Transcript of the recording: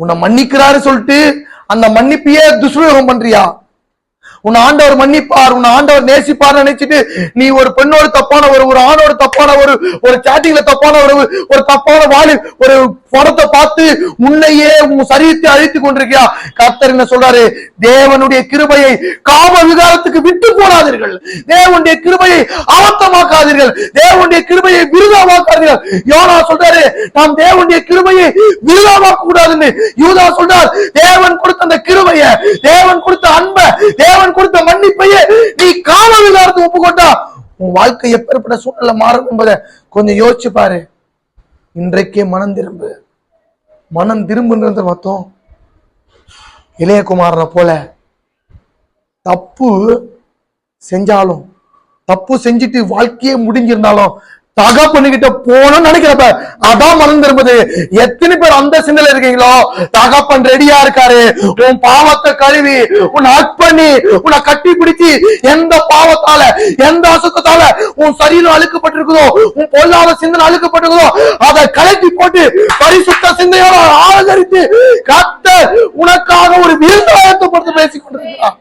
உன்னை மன்னிக்கிறாரு சொல்லிட்டு அந்த மன்னிப்பையே துஷ்பிரயோகம் பண்றியா? உன் ஆண்டவர் மன்னிப்பார் உன் ஆண்டவர் நேசிப்பார் நினைச்சிட்டு நீ ஒரு பெண்ணோட தப்பான ஒரு ஒரு ஆணோட தப்பான ஒரு ஒரு சாட்டிங்ல தப்பான ஒரு ஒரு தப்பான வாழ் ஒரு படத்தை பார்த்து உன்னையே உன் சரீரத்தை அழித்து கொண்டிருக்கியா? கர்த்தர் என்ன சொல்றாரு? தேவனுடைய கிருபையை காம விகாரத்துக்கு விட்டு போடாதீர்கள். தேவனுடைய கிருபையை அவத்தமாக்காதீர்கள் தேவனுடைய கிருபையை விருதமாக்காதீர்கள் யோனா சொல்றாரு நாம் தேவனுடைய கிருபையை விருதமாக்க கூடாதுன்னு. யூதா சொல்றார் தேவன் கொடுத்த அந்த கிருபைய தேவன் கொடுத்த அன்பை தேவன் காம ஒப்புக்கொண்டா உன் வாழ்க்கை எப்பேற்பட்ட சூழ்நிலை மாறும் என்பதை கொஞ்சம் யோசிச்சு பாரு. இன்றைக்கே மனம் திரும்பு. மனம் திரும்புன்றது மொத்தம் இளையகுமாரனை போல தப்பு செஞ்சாலும் தப்பு செஞ்சுட்டு வாழ்க்கையே முடிஞ்சிருந்தாலும் தகப்பனுகிட்ட போகணும்னு நினைக்கிறப்ப அதான் மனம் திரும்புது எத்தனை பேர் அந்த சிந்தல இருக்கீங்களோ? தகப்பன் ரெடியா இருக்காரு. உன் பாவத்தை கழுவி உன்னை ஹக் பண்ணி உன்னை கட்டி பிடிச்சி எந்த பாவத்தால எந்த அசுத்தத்தால உன் சரீரம் அழுக்கப்பட்டிருக்குதோ உன் பொல்லாத சிந்தனை அழுக்கப்பட்டிருக்குதோ அதை கலட்டி போட்டு பரிசுத்த சிந்தையோட ஆதரித்து கத்த உனக்காக ஒரு விருந்தாயத்தை பொறுத்து பேசிக் கொண்டிருக்கிறான்